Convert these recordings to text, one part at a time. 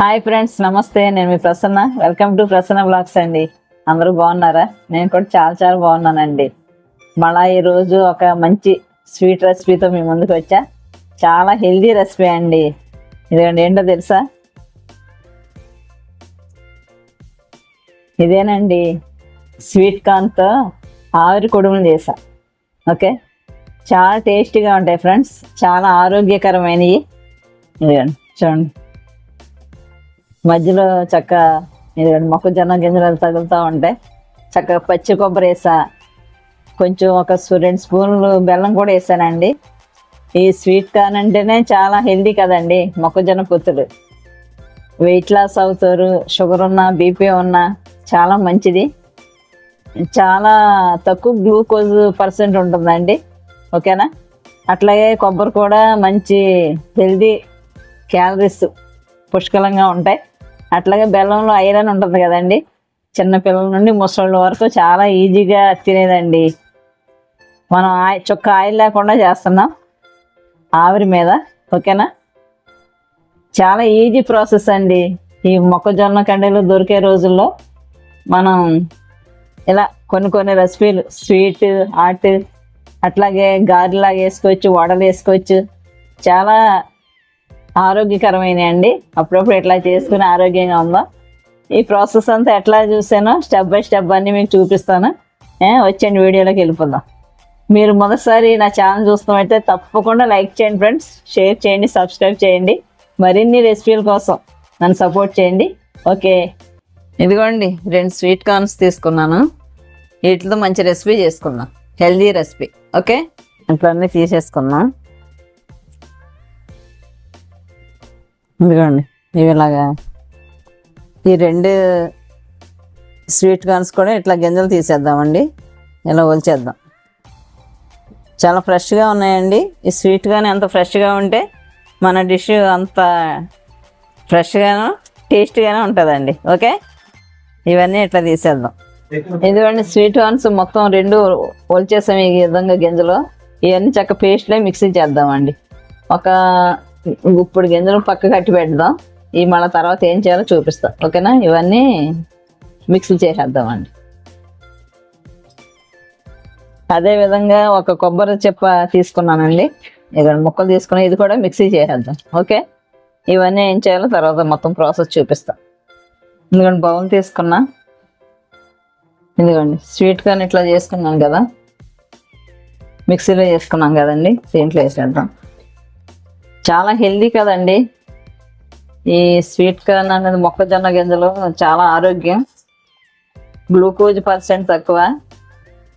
Hi friends నమస్తే. నేను మీ Prasanna. Welcome to Prasanna blogs అండి. అందరూ బాగున్నారా? నేను కూడా చాలా చాలా బాగున్నానండి. మళ్ళా ఈరోజు ఒక మంచి స్వీట్ రెసిపీతో మీ ముందుకు వచ్చా. చాలా హెల్దీ రెసిపీ అండి. ఇదిగోండి ఏంటో తెలుసా? ఇదేనండి. స్వీట్ కార్న్తో ఆవిరి కుడుములు చేసా. ఓకే చాలా టేస్టీగా ఉంటాయి ఫ్రెండ్స్ చాలా ఆరోగ్యకరమైనవి. ఇదిగోండి చూడండి. మధ్యలో చక్క మొక్కజొన్న గింజలు తగులుతూ ఉంటాయి చక్కగా పచ్చి కొబ్బరి వేసా. కొంచెం ఒక రెండు స్పూన్లు బెల్లం కూడా వేసానండి. ఈ స్వీట్ కార్న్ అంటేనే చాలా హెల్దీ కదండి మొక్కజొన్న పొత్తులు. వెయిట్ లాస్ అవుతారు షుగర్ ఉన్నా బీపీ ఉన్నా చాలా మంచిది. చాలా తక్కువ గ్లూకోజ్ పర్సెంట్ ఉంటుందండి ఓకేనా? అట్లాగే కొబ్బరి కూడా మంచి హెల్దీ క్యాలరీస్ పుష్కలంగా ఉంటాయి. అట్లాగే బెల్లంలో ఐరన్ ఉంటుంది కదండి. చిన్నపిల్లల నుండి ముసళ్ళ వరకు చాలా ఈజీగా తినేదండి. మనం ఆయి చుక్క ఆయిల్ లేకుండా చేస్తున్నాం. ఆవిరి మీద ఓకేనా? చాలా ఈజీ ప్రాసెస్ అండి. ఈ మొక్కజొన్న కండలు దొరికే రోజుల్లో మనం ఇలా కొన్ని కొన్ని రెసిపీలు స్వీట్ హాట్ అట్లాగే గారెలాగా వేసుకోవచ్చు వడలు వేసుకోవచ్చు. చాలా ఆరోగ్యకరమైన అండి. అప్పుడప్పుడు ఎట్లా చేసుకుని ఆరోగ్యంగా ఉందా? ఈ ప్రాసెస్ అంతా ఎట్లా చూసానో స్టెప్ బై స్టెప్ అన్ని మీకు చూపిస్తాను. వచ్చేయండి వీడియోలోకి వెళ్ళిపోదాం. మీరు మొదటిసారి నా ఛానల్ చూస్తామైతే తప్పకుండా లైక్ చేయండి ఫ్రెండ్స్. షేర్ చేయండి సబ్స్క్రైబ్ చేయండి. మరిన్ని రెసిపీల కోసం నన్ను సపోర్ట్ చేయండి. ఓకే. ఇదిగోండి రెండు స్వీట్ కార్న్స్ తీసుకున్నాను. వీటితో మంచి రెసిపీ చేసుకుందాం. Healthy recipe. ఓకే? ఇంట్లో అన్నీ తీసేసుకుందాం. ఇదిగోండి ఇవి ఇలాగా. ఈ రెండు స్వీట్ కార్న్స్ కూడా ఇట్లా గింజలు తీసేద్దామండి. ఇలా ఒలిచేద్దాం. చాలా ఫ్రెష్గా ఉన్నాయండి. ఈ స్వీట్ కానీ అంత ఫ్రెష్గా ఉంటే మన డిష్ అంత ఫ్రెష్గాను టేస్ట్గానే ఉంటుందండి. ఓకే? ఇవన్నీ ఇట్లా తీసేద్దాం. ఇదిగోండి స్వీట్ కార్న్స్ మొత్తం రెండు ఒలిచేసాం ఈ విధంగా గింజలు. ఇవన్నీ చక్క పేస్ట్లో మిక్సీ చేద్దామండి. ఒక ఇప్పుడు గింజలు పక్క కట్టి పెడదాం. ఇవి మళ్ళీ తర్వాత ఏం చేయాలో చూపిస్తాం. ఓకేనా? ఇవన్నీ మిక్స్ చేసేద్దామండి. అదేవిధంగా ఒక కొబ్బరి చెప్ప తీసుకున్నానండి. ఇక్కడ ముక్కలు తీసుకుని ఇది కూడా మిక్సీ చేసేద్దాం. ఓకే? ఇవన్నీ ఏం చేయాలో తర్వాత మొత్తం ప్రాసెస్ చూపిస్తాం. ఎందుకంటే బౌల్ తీసుకున్నా. ఎందుకండి స్వీట్ కార్న్ ఇట్లా చేసుకున్నాను కదా. మిక్సీలో చేసుకున్నాం కదండి. దీంట్లో వేసేద్దాం. చాలా హెల్దీ కదండి. ఈ స్వీట్ కార్న్ అనేది మొక్కజొన్న గింజలు చాలా ఆరోగ్యం. గ్లూకోజ్ పర్సెంట్ తక్కువ.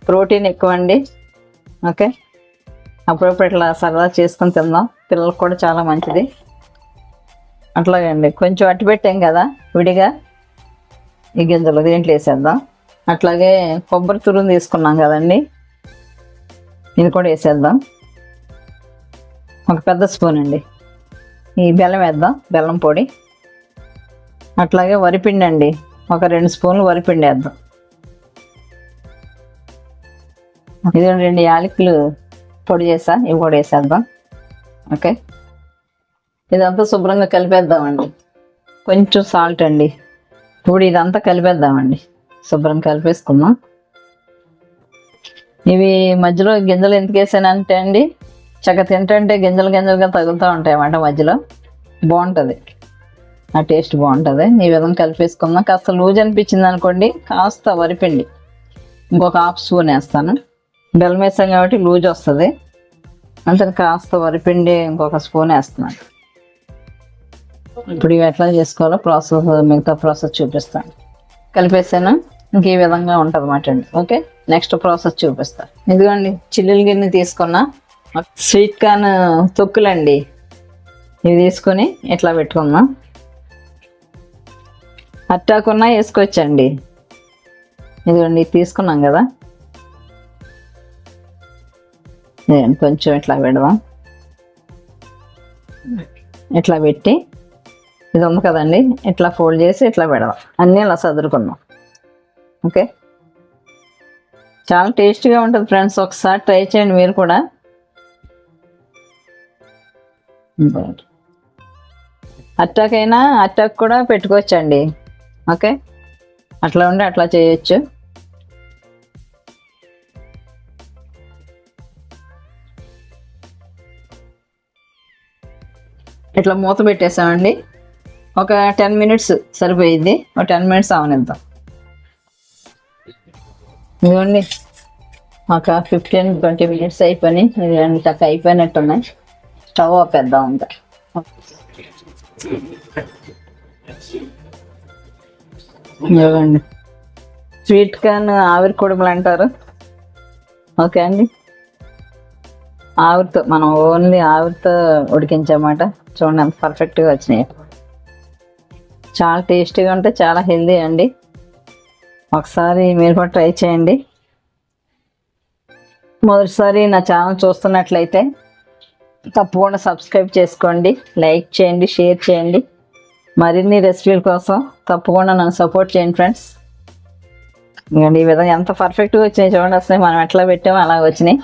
ప్రోటీన్ ఎక్కువ అండి ఓకే. అప్పుడప్పుడు ఇట్లా సరదా చేసుకొని తిందాం. పిల్లలకు కూడా చాలా మంచిది. అట్లాగే అండి కొంచెం అట్టి పెట్టాం కదా విడిగా. ఈ గింజలు దీంట్లో వేసేద్దాం. అట్లాగే కొబ్బరి తురుము తీసుకున్నాం కదండి. ఇది కూడా వేసేద్దాం. ఒక పెద్ద స్పూన్ అండి. ఈ బెల్లం వేద్దాం బెల్లం పొడి. అట్లాగే వరిపిండి అండి. ఒక రెండు స్పూన్లు వరిపిండి వేద్దాం. ఇది రెండు యాలకులు పొడి చేసా ఇవి కూడా వేసేద్దాం. ఓకే. ఇదంతా శుభ్రంగా కలిపేద్దామండి. కొంచెం సాల్ట్ అండి. ఇప్పుడు ఇదంతా కలిపేద్దామండి. శుభ్రం కలిపేసుకుందాం. ఇవి మధ్యలో గింజలు ఎందుకు వేసానంటే అండి చక్కగా తింటుంటే గింజలు గింజలుగా తగులుతూ ఉంటాయి అన్నమాట మధ్యలో. బాగుంటుంది. ఆ టేస్ట్ బాగుంటుంది. ఈ విధంగా కలిపేసుకుందాం. కాస్త లూజ్ అనిపించింది అనుకోండి కాస్త వరిపిండి. ఇంకొక హాఫ్ స్పూన్ వేస్తాను. బెల్లం వేసాం కాబట్టి లూజ్ వస్తుంది. అంతే కాస్త వరిపిండి ఇంకొక స్పూన్ వేస్తున్నాను. ఇప్పుడు ఇవి ఎట్లా చేసుకోవాలో ప్రాసెస్ మిగతా ప్రాసెస్ చూపిస్తాను. కలిపేసాను. ఇంక ఈ విధంగా ఉంటుంది అన్నమాట అండి. ఓకే? నెక్స్ట్ ప్రాసెస్ చూపిస్తాను ఇదిగోండి చిల్లులు గిన్నె తీసుకున్నా. స్వీట్ కార్న్ తొక్కులండి. ఇవి తీసుకొని ఇట్లా పెట్టుకుందాం అట్టాకున్నా వేసుకోవచ్చండి. ఇదిగోండి తీసుకున్నాం కదా. కొంచెం ఇట్లా పెడదాం. ఇట్లా పెట్టి ఇది ఉంది కదండి ఇట్లా ఫోల్డ్ చేసి ఇట్లా పెడదాం. అన్నీ ఇలా సదురుకుందాం ఓకే? చాలా టేస్టీగా ఉంటుంది ఫ్రెండ్స్. ఒకసారి ట్రై చేయండి మీరు కూడా. అట్టాక్ అయినా అట్టాక్ కూడా పెట్టుకోవచ్చండి. ఓకే? అట్లా ఉండి అట్లా చేయొచ్చు. ఇట్లా మూత పెట్టేసామండి. ఒక టెన్ మినిట్స్ సరిపోయింది. ఒక టెన్ మినిట్స్ అవనిద్దాం ఇదిగోండి. ఒక ఫిఫ్టీన్ ట్వంటీ మినిట్స్ అయిపోయి ఇదిగోండి చక్క అయిపోయినట్టున్నాయి. స్టవ్ ఆపేద్దాం ఇంకా ఇదిగోండి స్వీట్ కార్న్ ఆవిరి కుడుములు అంటారు. ఓకే అండి. ఆవిరితో మనం ఓన్లీ ఆవిరితో ఉడికించామాట చూడండి ఎంత పర్ఫెక్ట్గా వచ్చినాయి. చాలా టేస్టీగా ఉంటే చాలా హెల్దీ అండి. ఒకసారి మీరు కూడా ట్రై చేయండి. మొదటిసారి నా ఛానల్ చూస్తున్నట్లయితే తప్పకుండా సబ్స్క్రైబ్ చేసుకోండి లైక్ చేయండి షేర్ చేయండి. మరిన్ని రెసిపీల కోసం తప్పకుండా నన్ను సపోర్ట్ చేయండి ఫ్రెండ్స్ ఈ విధంగా ఎంత పర్ఫెక్ట్గా వచ్చినాయి చూడండి అసలు మనం ఎట్లా పెట్టామో అలా వచ్చినాయి.